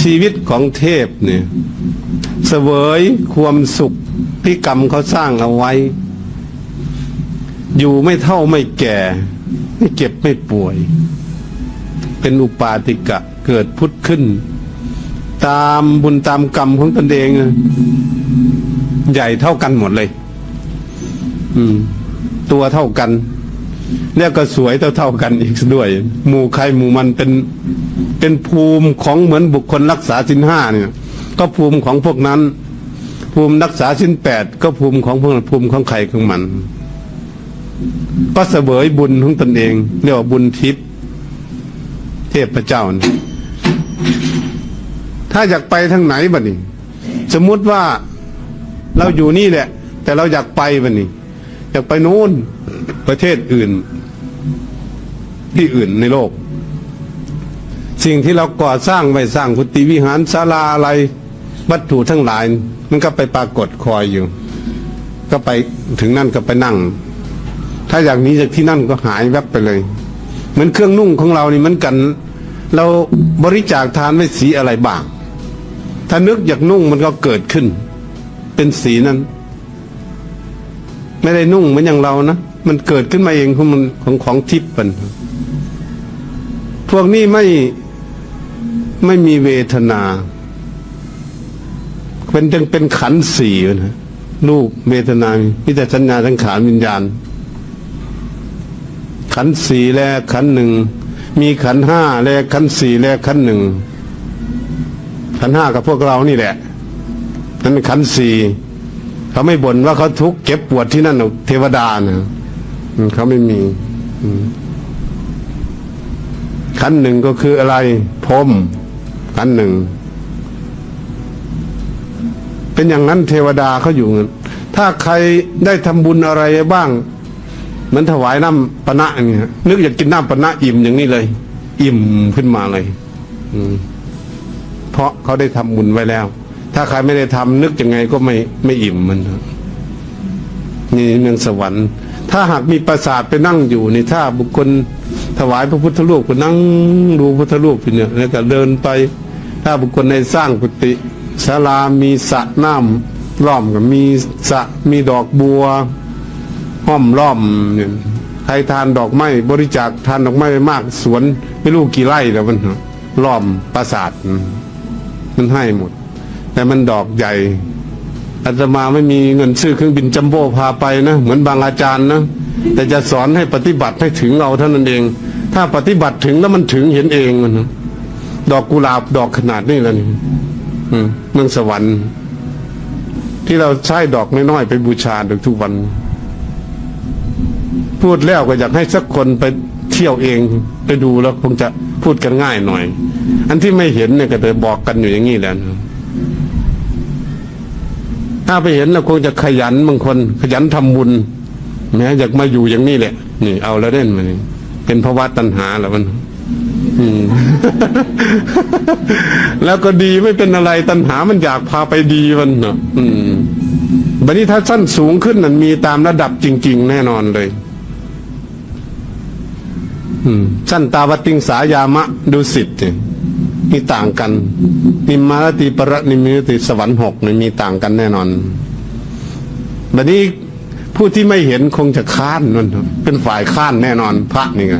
ชีวิตของเทพเนี่ยเสวยความสุขที่กรรมเขาสร้างเอาไว้ อยู่ไม่เท่าไม่แก่ ไม่เจ็บไม่ป่วย เป็นอุปาติกะเกิดพุทธขึ้น ตามบุญตามกรรมของตนเอง ใหญ่เท่ากันหมดเลย อืม ตัวเท่ากันแล้วก็สวยเท่าเท่ากันอีกด้วย หมู่ใครหมู่มันเป็น เป็นภูมิของเหมือนบุคคลรักษาสินห้าเนี่ย ก็ภูมิของพวกนั้น ภูมิรักษาสินแปดก็ภูมิของพวกนั้นภูมิของใครของมัน ก็เสวยบุญของตนเอง เรียกว่าบุญทิพย์เทพเจ้านะถ้าอยากไปทางไหนบัดนี้สมมุติว่าเราอยู่นี่แหละ แต่เราอยากไปบัดนี้อยากไปนู้นประเทศอื่น ที่อื่นในโลก สิ่งที่เราก่อสร้างไว้สร้างกุฏิวิหารศาลาอะไรวัตถุทั้งหลาย มันก็ไปปรากฏคอยอยู่ ก็ไปถึงนั่นก็ไปนั่ง ถ้าอย่างนี้จากที่นั่นก็หายแวบไปเลย เหมือนเครื่องนุ่งของเรานี่เหมือนกัน เราบริจาคทานไว้สีอะไรบ้างถ้านึกอยากนุ่งมันก็เกิดขึ้น เป็นสีนั้น ไม่ได้นุ่งเหมือนอย่างเรานะมันเกิดขึ้นมาเองของมันของของทิพย์มันพวกนี้ไม่ ไม่มีเวทนา เป็นจึงเป็นขันสี่นะรูปเวทนามีแต่สัญญาทั้งขานวิญญาณ ขันสี่แลขันหนึ่งมีขันห้าแลขันสี่แลขันหนึ่งขันห้ากับพวกเรานี่แหละนั่นขันสี่เขาไม่บ่นว่าเขาทุกข์เจ็บปวดที่นั่นหรอกเทวดานะอืมเขาไม่มีขันหนึ่งก็คืออะไรพรม ขันหนึ่ง เป็นอย่างนั้นเทวดาเขาอยู่เงั้นถ้าใครได้ทำบุญอะไรบ้างเหมันถวายน้ำปะนะอย่างเงี้ยนึกอยากกินน้ำปะนะอิ่มอย่างนี้เลย อิ่มขึ้นมาเลย อืมเพราะเขาได้ทำบุญไว้แล้ว ถ้าใครไม่ได้ทำนึกยังไงก็ไม่ไม่อิ่มมันนี่เมืองสวรรค์ ถ้าหากมีปราสาทไปนั่งอยู่ในถ้าบุคคลถวายพระพุทธรูปก็นั่งดูพุทธรูปอยู่เนี่ยแล้วก็เดินไป ถ้าบุคคลในสร้างกุฏิศาลามีสระน้ำล้อมกับมีสระมีดอกบัวห้อมล้อมเนี่ยใครทานดอกไม้บริจาคทานดอกไม้ไปมากสวนไม่รู้กี่ไร่แล้วมันล้อมปราสาทมันให้หมด แต่มันดอกใหญ่อาตมาไม่มีเงินซื้อเครื่องบินจัมโบ้พาไปนะ เหมือนบางอาจารย์นะแต่จะสอนให้ปฏิบัติให้ถึงเราเท่านั้นเอง ถ้าปฏิบัติถึงแล้วมันถึงเห็นเองมันนะ ดอกกุหลาบดอกขนาดนี้แล้วนี่เมืองสวรรค์ ที่เราใช้ดอกน้อยๆไปบูชาทุกวัน พูดแล้วก็อยากให้สักคนไปเที่ยวเองไปดูแล้วคงจะพูดกันง่ายหน่อย อันที่ไม่เห็นเนี่ยก็จะบอกกันอยู่อย่างนี้แหละถ้าไปเห็นเราคงจะขยันบางคน ขยันทำบุญแม้อยากมาอยู่อย่างนี้แหละ นี่เอาแล้วเล่นมานี่เป็นภาวะตัณหาแล้วมัน แล้วก็ดีไม่เป็นอะไรตัณหามันอยากพาไปดีมันเนาะอืมบัดนี้ถ้าสั้นสูงขึ้นนั่นมีตามระดับจริง ๆ แน่นอนเลยอืมสั้นตาวติงสายามะดูสิทธิ์เนี่ยมีต่างกันนิมมารติปรนิมิติสวรรค์หกเนี่ยมีต่างกันแน่นอนบัดนี้ผู้ที่ไม่เห็นคงจะค้านนั่นเป็นฝ่ายค้านแน่นอน พระนี่ไง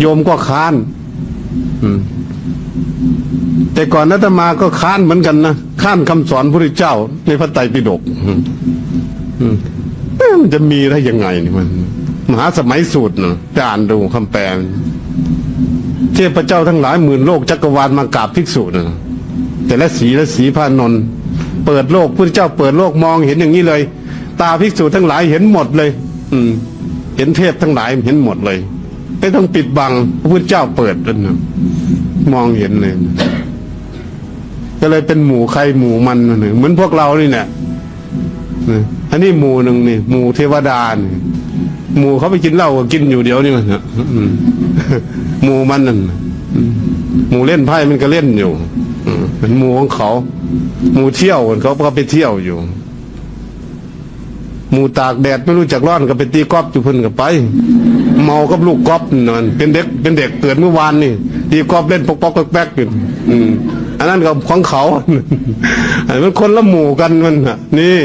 โยมก็ค้าน แต่ก่อนนัตมาก็ค้านเหมือนกันนะค้านคำสอนพระเจ้า ในพระไตรปิฎกมันจะมีได้ยังไงนี่มัน มหาสมัยสูตรเนาะจะอ่านดูคำแปลเทพเจ้าทั้งหลายหมื่นโลกจักรวาลมากราบภิกษุเนะแต่ละสีละสีพระนนเปิดโลกพระเจ้าเปิดโลกมองเห็นอย่างนี้เลย ตาภิกษุทั้งหลายเห็นหมดเลย อืม เห็นเทพทั้งหลายเห็นหมดเลย ไม่ต้องปิดบังพระพุทธเจ้าเปิดแล้วนะ มองเห็นเลยก็เลยเป็นหมู่ใครหมู่มันนะเหมือนพวกเรานี่แหละนะอันนี้หมู่หนึ่งนี่หมู่เทวดานี่หมู่เขาไปกินเหล้าก็กินอยู่เดียวนี่มันหมู่มันนั่นน่ะหมู่เล่นไพ่มันก็เล่นอยู่มเป็นหมู่ของเขา หมู่เที่ยวเขาก็ไปเที่ยวอยู่ หมู่ตากแดดไม่รู้จักร้อนก็ไปตีกอล์ฟอยู่เพิ่นก็ไป เมากับลูกกอล์ฟนั่นเป็นเด็ก เป็นเด็กเกิดเมื่อวานนี่ ตีกอล์ฟเล่นปอกปอกแป๊กๆอยู่อืมออันนั้นกับของเขาอันนั้นมันคนละหมู่กันมันน่ะนี่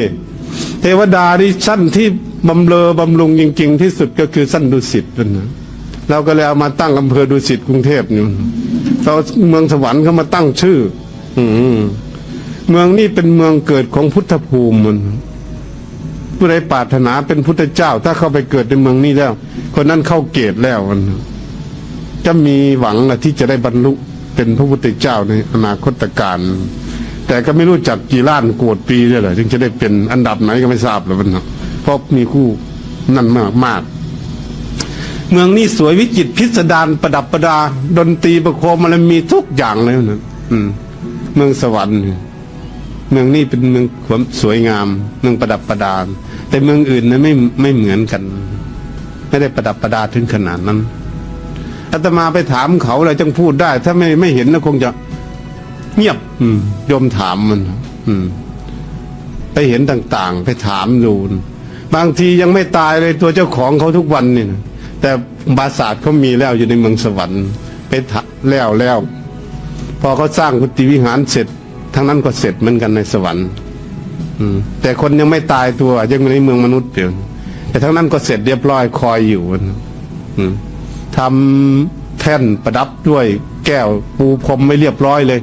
เทวดาที่สั้นที่บำเรอบำรุงจริง ๆ ที่สุดก็คือสั้นดุสิตนั่นนะเราก็เลยเอามาตั้งอำเภอดุสิตกรุงเทพนี่เราเมืองสวรรค์เขามาตั้งชื่อ อืมเมืองนี้เป็นเมืองเกิดของพุทธภูมิมันผู้ใดปรารถนาเป็นพุทธเจ้า ถ้าเข้าไปเกิดในเมืองนี้แล้ว คนนั้นเข้าเกตแล้วมัน จะมีหวังนะที่จะได้บรรลุเป็นพระพุทธเจ้าในอนาคตการแต่ก็ไม่รู้จักกี่ล้านโกดปีด้วยหรอถึงจะได้เป็นอันดับไหนก็ไม่ทราบหรอกมันเนาะเพราะมีคู่นั่นมากมาก เมืองนี้สวยวิจิตรพิสดารประดับประดา ดนตรีประโคมมันมีทุกอย่างเลยนะอืม เมืองสวรรค์เมืองนี้เป็นเมืองความสวยงาม เมืองประดับประดา แต่เมืองอื่นนะไม่ไม่เหมือนกัน ไม่ได้ประดับประดาถึงขนาดนั้น อาตมาไปถามเขาอะไรจังพูดได้ ถ้าไม่ไม่เห็นนะคงจะเงียบ อืมโยมถามมัน อืม ไปเห็นต่างๆ ไปถามดูบางทียังไม่ตายเลยตัวเจ้าของเขาทุกวันนี่นะแต่บาศาสตร์เขามีแล้วอยู่ในเมืองสวรรค์ไปถะแล้วแล้ว พอเขาสร้างกุฏิวิหารเสร็จทั้งนั้นก็เสร็จเหมือนกันในสวรรค์ อืม แต่คนยังไม่ตายตัวยังอยู่ในเมืองมนุษย์อยู่แต่ทั้งนั้นก็เสร็จเรียบร้อยคอยอยู่นะอืม ทำแท่นประดับด้วยแก้วปูพรมไม่เรียบร้อยเลย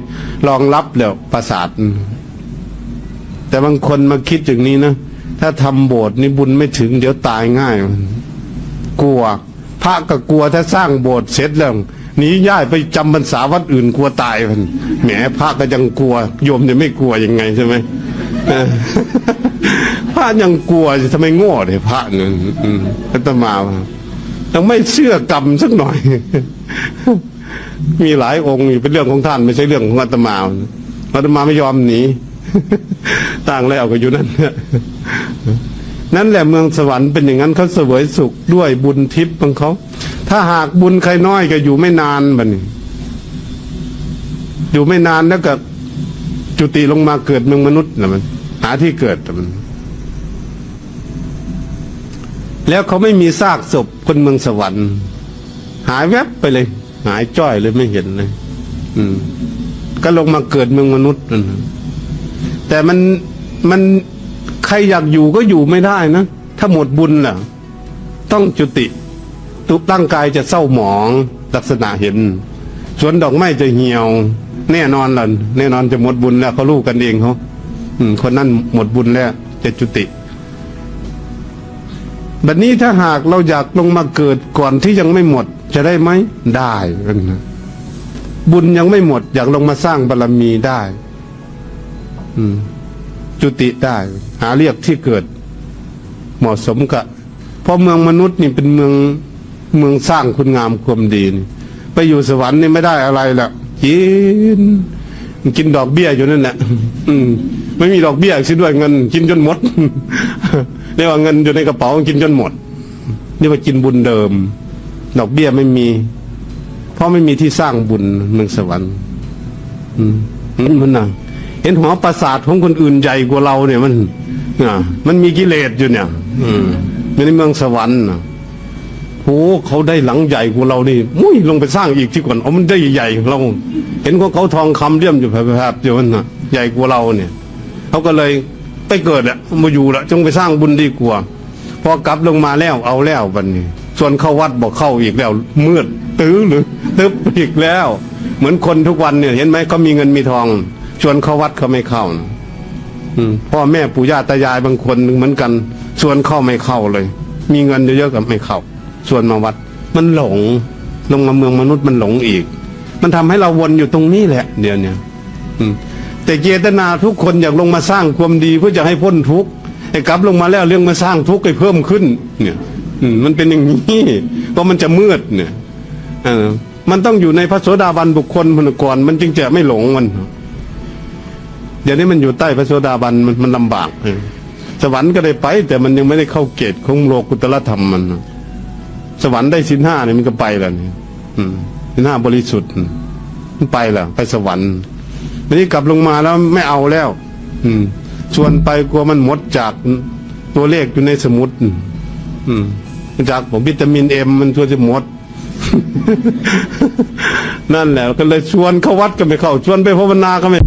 รองรับแล้วปราสาท แต่บางคนมาคิดอย่างนี้นะถ้าทำโบสถ์นี่บุญไม่ถึง เดี๋ยวตายง่าย กลัว พระก็กลัวถ้าสร้างโบสถ์เสร็จแล้วหนีย้ายไปจำพรรษาวัดอื่นกลัวตายมันแหมพระก็ยังกลัว โยมจะไม่กลัวยังไงใช่ไหมพระยังกลัวจะทำไมโง่เลยพระเนี่ยอืมอาตมาา ยังไม่เชื่อกรรมสักหน่อย มีหลายองค์อยู่เป็นเรื่องของท่าน ไม่ใช่เรื่องของอาตมาอาตมาไม่ยอมหนีต่างแล้วก็อยู่นั่นนั่นแหละเมืองสวรรค์เป็นอย่างนั้นเขาเสวยสุขด้วยบุญทิพย์ของเขา ถ้าหากบุญใครน้อยก็อยู่ไม่นานบัดนี้ อยู่ไม่นานแล้วก็จุติลงมาเกิดเมืองมนุษย์นะมัน หาที่เกิดน่มัน แล้วเขาไม่มีซากศพคนเมืองสวรรค์ หายแวบไปเลย หายจ้อยเลยไม่เห็นเลย อืม ก็ลงมาเกิดเมืองมนุษย์นั่นนะแต่มันมันใครอยากอยู่ก็อยู่ไม่ได้นะ ถ้าหมดบุญล่ะ ต้องจุติ ตุร่างกายจะเศร้าหมองลักษณะเห็นสวนดอกไม้จะเหี่ยว แน่นอนล่ะแน่นอนจะหมดบุญแล้วเขาลูกกันเองเขาคนนั้นหมดบุญแล้วจะจุติ บัดนี้ถ้าหากเราอยากลงมาเกิดก่อนที่ยังไม่หมด จะได้ไหมได้นะบุญยังไม่หมด อยากลงมาสร้างบารรมีได้ อืม จุติได้ หาเรียกที่เกิด เหมาะสมกับเพราะเมืองมนุษย์นี่เป็นเมืองเมืองสร้างคุณงามความดีนี่ไปอยู่สวรรค์นี่ไม่ได้อะไรละกินกินดอกเบี้ยอยู่นั่นแหละอืมไม่มีดอกเบี้ยสิด้วยเงิน กินจนหมด เรียกว่าเงินอยู่ในกระเป๋ากินจนหมดนี่ว่ากินบุญเดิม ดอกเบี้ยไม่มี เพราะไม่มีที่สร้างบุญเมืองสวรรค์อืมมันนะเห็นหอประสาทของคนอื่นใหญ่กว่าเราเนี่ยมันอะมันมีกิเลสอยู่เนี่ย อืมในเมืองสวรรค์นะโหเขาได้หลังใหญ่กว่าเรานี่มุ้ยลงไปสร้างอีกที่ก่อนเอามันได้ใหญ่เรา เห็นของเขาทองคำเลี่ยมอยู่แผลบๆอยู่มันนะใหญ่กว่าเราเนี่ยเขาก็เลย ไปเกิดอะมาอยู่ละจงไปสร้างบุญดีกว่า พอกลับลงมาแล้วเอาแล้วบันนี้ ส่วนเข้าวัดบอกเข้าอีกแล้วมืดตื้อหรือตึ๊บอีกแล้ว เหมือนคนทุกวันเนี่ย เห็นไหมเขามีเงินมีทอง ชวนเข้าวัดเขาไม่เข้าพ่อแม่ปู่ย่าตายายบางคนเหมือนกันชวนเข้าไม่เข้าเลย มีเงินเยอะๆกับไม่เข้าชวนมาวัด มันหลง ลงมาเมืองมนุษย์มันหลงอีก มันทำให้เราวนอยู่ตรงนี้แหละ เดี๋ยวนี้ แต่เจตนาทุกคนอยากลงมาสร้างความดีเพื่อจะให้พ้นทุกข์ไอ้กลับลงมาแล้วเรื่องมาสร้างทุกข์ให้เพิ่มขึ้น เนี่ยมันเป็นอย่างนี้เพราะมันจะมืดเนี่ยมันต้องอยู่ในพระโสดาบันบุคคลพนก่อนมันจึงจะไม่หลงมันเดี๋ยวนี้มันอยู่ใต้พระโสดาบันมันมันลำบากสวรรค์ก็ได้ไป แต่มันยังไม่ได้เข้าเกณฑ์ของโลกุตละธรรมมันสวรรค์ได้สินห้าเนี่ยมันก็ไปแล้วนี่สินห้าบริสุทธิ์มันไปแล้วไปสวรรค์ วันนี้กลับลงมาแล้วไม่เอาแล้ว อืม ชวนไปกลัวมันหมดจากตัวเลขอยู่ในสมุด อืมจากผมวิตามินเอ็มมันชวนจะหมด นั่นแหละก็เลยชวนเข้าวัดก็ไม่เข้า ชวนไปภาวนาก็ไม่